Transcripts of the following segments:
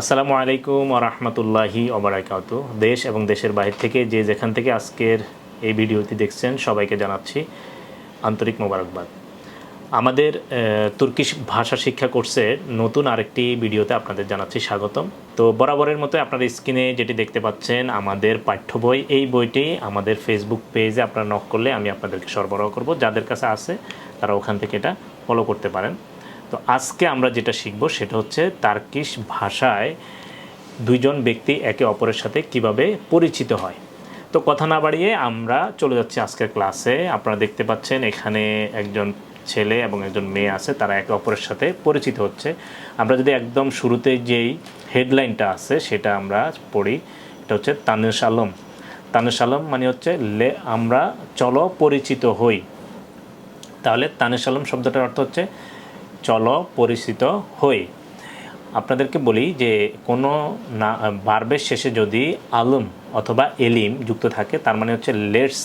আসসালামু আলাইকুম রহমতুল্লাহি অবরাকাত দেশ এবং দেশের বাইরে থেকে যে যেখান থেকে আজকের এই ভিডিওটি দেখছেন সবাইকে জানাচ্ছি আন্তরিক মোবারকবাদ। আমাদের আহ, তুর্কিশ ভাষা শিক্ষা কোর্সের নতুন আরেকটি ভিডিওতে আপনাদের জানাচ্ছি স্বাগতম। তো বরাবরের মতো আপনারা স্ক্রিনে যেটি দেখতে পাচ্ছেন আমাদের পাঠ্য বই এই বইটি আমাদের ফেসবুক পেজে আপনারা নক করলে আমি আপনাদেরকে সরবরাহ করব। যাদের কাছে আছে তারা ওখান থেকে এটা ফলো করতে পারেন। তো আজকে আমরা যেটা শিখব সেটা হচ্ছে তার্কিশ ভাষায় দুইজন ব্যক্তি একে অপরের সাথে কীভাবে পরিচিত হয়। তো কথা না বাড়িয়ে আমরা চলে যাচ্ছি আজকের ক্লাসে। আপনারা দেখতে পাচ্ছেন এখানে একজন ছেলে এবং একজন মেয়ে আছে, তারা একে অপরের সাথে পরিচিত হচ্ছে। আমরা যদি একদম শুরুতে যেই হেডলাইনটা আছে সেটা আমরা পড়ি, এটা হচ্ছে তানুস আলম। তানুস আলম মানে হচ্ছে লে, আমরা চলো পরিচিত হই। তাহলে তানুস আলম শব্দটার অর্থ হচ্ছে চলো পরিচিত হই। আপনাদেরকে বলি যে কোনো না বার্বের শেষে যদি আলম অথবা এলিম যুক্ত থাকে, তার মানে হচ্ছে লেটস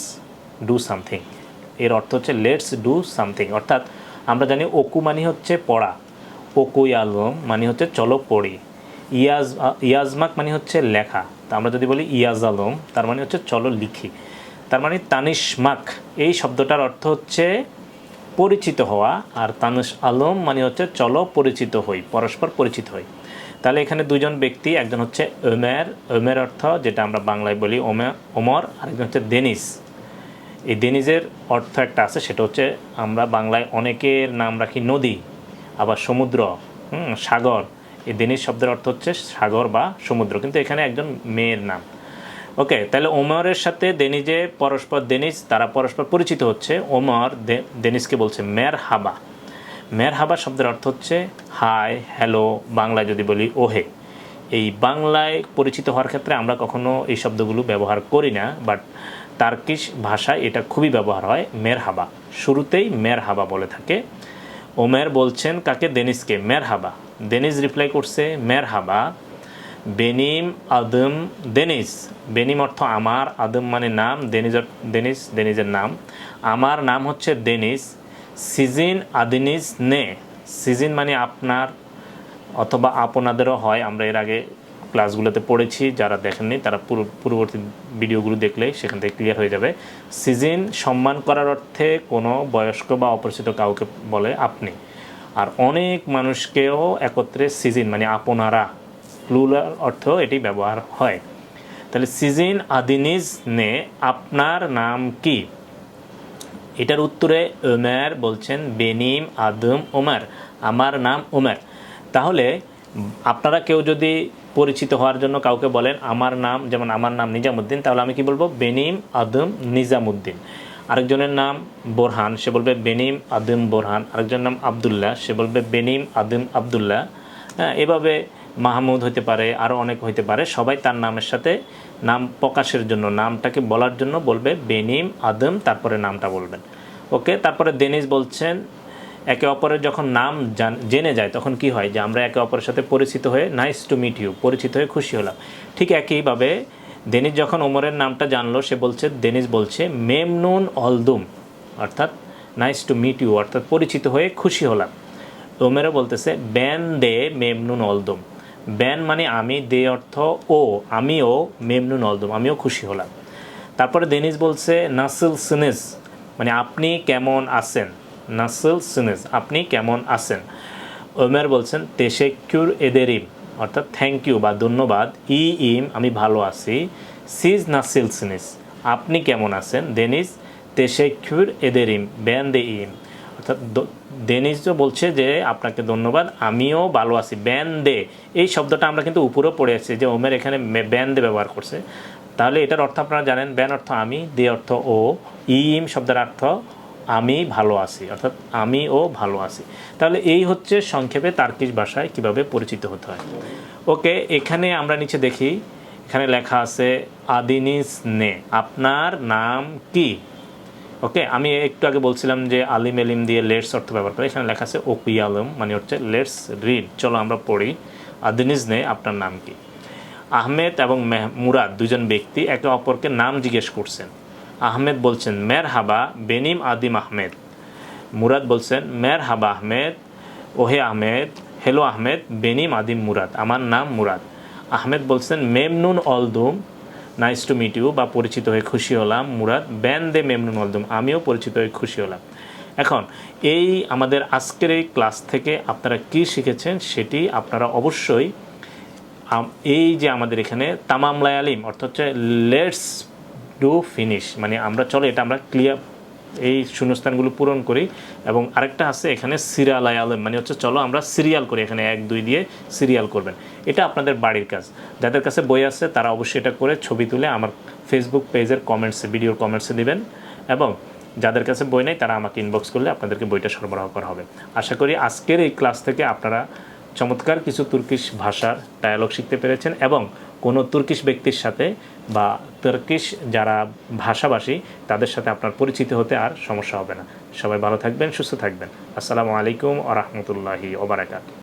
ডু সামথিং এর অর্থ হচ্ছে লেটস ডু সামথিং অর্থাৎ আমরা জানি ওকু মানে হচ্ছে পড়া ওকুই আলম মানে হচ্ছে চলো পড়ি। ইয়াজ, ইয়াজমাক মানে হচ্ছে লেখা। তা আমরা যদি বলি ইয়াজ আলম তার মানে হচ্ছে চলো লিখি। তার মানে তানিশমাক, এই শব্দটার অর্থ হচ্ছে পরিচিত হওয়া, আর তানুস আলম মানে হচ্ছে চলো পরিচিত হই, পরস্পর পরিচিত হই। তাহলে এখানে দুজন ব্যক্তি, একজন হচ্ছে ওমের ওমের অর্থ যেটা আমরা বাংলায় বলি ওমে, ওমর, আরেকজন হচ্ছে দেনিস। এই দেনিজের অর্থ একটা আছে, সেটা হচ্ছে আমরা বাংলায় অনেকের নাম রাখি নদী, আবার সমুদ্র সাগর। এই দেনিজ শব্দের অর্থ হচ্ছে সাগর বা সমুদ্র, কিন্তু এখানে একজন মেয়ের নাম। ওকে, তাহলে ওমরের সাথে দেনিজে পরস্পর দেনিজ, তারা পরস্পর পরিচিত হচ্ছে। ওমর দে- দেনিজকে বলছে মের হাবা মের হাবা শব্দের অর্থ হচ্ছে, হাই, হ্যালো, বাংলায় যদি বলি, ওহে। এই বাংলায় পরিচিত হওয়ার ক্ষেত্রে আমরা কখনো এই শব্দগুলো ব্যবহার করি না, বাট তার্কিশ ভাষায় এটা খুবই ব্যবহার হয় মের হাবা শুরুতেই মের হাবা বলে থাকে। ওমের বলছেন, কাকে? দেনিসকে মের হাবা দেনিস রিপ্লাই করছে মের হাবা বেনিম আদম দেনিস বেনিম অর্থ আমার, আদম মানে নাম দেনিজ দেনিস দেনিজের নাম। আমার নাম হচ্ছে দেনিস সিজিন আদিনিস নে সিজিন মানে আপনার অথবা আপনাদেরও হয়। আমরা এর আগে ক্লাসগুলোতে পড়েছি, যারা দেখেননি তারা পুরো পূর্ববর্তী ভিডিওগুলো দেখলে সেখান থেকে ক্লিয়ার হয়ে যাবে। সিজন সম্মান করার অর্থে কোনো বয়স্ক বা অপরিচিত কাউকে বলে আপনি। আর অনেক মানুষকেও একত্রে সিজন মানে আপনারা। প্লুরাল অর্থ এটি ব্যবহার হয়। তাহলে সিজন আদিনিজ নে আপনার নাম কি? এটার উত্তরে ওমের বলছেন, বেনিম, আদম ওমর আমার নাম ওমর তাহলে আপনারা কেউ যদি পরিচিত হওয়ার জন্য কাউকে বলেন, আমার নাম, যেমন আমার নাম নিজামুদ্দিন, তাহলে আমি কি বলব? বেনিম, আদম, নিজামুদ্দিন। আরেকজনের নাম বোরহান, সে বলবে বেনিম, আদম, বোরহান। আরেকজনের নাম আবদুল্লাহ, সে বলবে বেনিম, আদম, আবদুল্লাহ। হ্যাঁ এভাবে মাহমুদ হতে পারে আরও অনেক হতে পারে, সবাই তার নামের সাথে নাম প্রকাশের জন্য, নামটাকে বলার জন্য বলবে বেনিম, আদম, তারপরে নামটা বলবেন। ওকে, তারপরে দেনিস বলছেন, একে অপরের যখন নাম জান- জেনে যায়, তখন কি হয় যে আমরা একে অপরের সাথে পরিচিত হয়ে নাইস টু মিট ইউ পরিচিত হয়ে খুশি হলাম। ঠিক একইভাবে দেনিস যখন ওমরের নামটা জানলো, সে বলছে, দেনিস বলছে, মেমনুন অলদুম, অর্থাৎ নাইস টু মিট ইউ অর্থাৎ পরিচিত হয়ে খুশি হলাম। ওমেরও বলতেছে ব্যান দে মেমনুন অলদম। ব্যান মানে আমি, দে অর্থ ও, আমিও মেমনুন অলদম আমিও খুশি হলাম। তারপরে দেনিস বলছে, নাসিল সিনেস মানে আপনি কেমন আছেন? নাসিল সিনেস, আপনি কেমন আছেন? ওমের বলছেন তেশেকুর এদেরিম, অর্থাৎ থ্যাংক ইউ বা ধন্যবাদ, ই ইম, আমি ভালো আছি, সিজ নাসিল সিনেস, আপনি কেমন আছেন? দেনিস তেশেকুর এদেরিম, ব্যান দে ইম। অর্থাৎ দ- ডেনিস বলছে যে আপনাকে ধন্যবাদ, আমিও ভালো আছি। ব্যান দে এই শব্দটা আমরা কিন্তু উপরেও পড়ে আছি যে ওমের এখানে ব্যান দে ব্যবহার করছে। তাহলে এটার অর্থ আপনারা জানেন ব্যান অর্থ আমি, দে অর্থ ও, ইম শব্দের অর্থ আমি ভালো আছি, অর্থাৎ আমি ও ভালো আছি। তাহলে এই হচ্ছে সংক্ষেপে তার্কিশ ভাষায় কীভাবে পরিচিত হতে হয়। ওকে, এখানে আমরা নিচে দেখি, এখানে লেখা আছে আদিনিস নে। আপনার নাম কি? ওকে আমি একটু আগে বলছিলাম যে আলিম এলিম দিয়ে লেটস অর্থ ব্যবহার করে, এখানে লেখা আছে ওকুই আলম মানে হচ্ছে লেটস রিড। চলো আমরা পড়ি। আদিনিস নে, আপনার নাম কি? আহমেদ এবং মুরাদ দুজন ব্যক্তি একে অপরকে নাম জিজ্ঞেস করছেন। আহমেদ বলছেন মের হাবা বেনিম আদিম আহমেদ। মুরাদ বলছেন মের হাবা আহমেদ, ওহে আহমেদ, হেলো আহমেদ, বেনিম আদিম মুরাদ, আমার নাম মুরাদ। আহমেদ বলছেন, মেমনুন অলদুম নাইস টু মিট ইউ বা পরিচিত হয়ে খুশি হলাম, মুরাদ। ব্যান দে মেমনুন অলদুম আমিও পরিচিত হয়ে খুশি হলাম। এখন, এই আমাদের আজকের এই ক্লাস থেকে আপনারা কি শিখেছেন সেটি আপনারা অবশ্যই এই যে আমাদের এখানে তামাম লায়ালিম, অর্থাৎ হচ্ছে লেটস ডু ফিনিশ মানে আমরা, চলো এটা আমরা ক্লিয়ার এই শূন্যস্থানগুলো পূরণ করি। এবং আরেকটা আছে এখানে সিরিয়াল আয়ালম মানে হচ্ছে চলো আমরা সিরিয়াল করি, এখানে এক, দুই দিয়ে সিরিয়াল করবেন। এটা আপনাদের বাড়ির কাজ। যাদের কাছে বই আছে, তারা অবশ্যই এটা করে ছবি তুলে আমার ফেসবুক পেজের কমেন্টসে ভিডিওর কমেন্টসে দিবেন। এবং যাদের কাছে বই নেই, তারা আমাকে ইনবক্স করলে আপনাদেরকে বইটা সরবরাহ করা হবে। আশা করি আজকের এই ক্লাস থেকে আপনারা চমৎকার কিছু তুর্কিশ ভাষার ডায়ালগ শিখতে পেরেছেন এবং কোনো তুর্কিশ ব্যক্তির সাথে বা তুর্কিশ যারা ভাষাভাষী, তাদের সাথে আপনার পরিচিত হতে আর সমস্যা হবে না। সবাই ভালো থাকবেন, সুস্থ থাকবেন। আসসালামু আলাইকুম আ রহমতুল্লাহি ওবরাকাত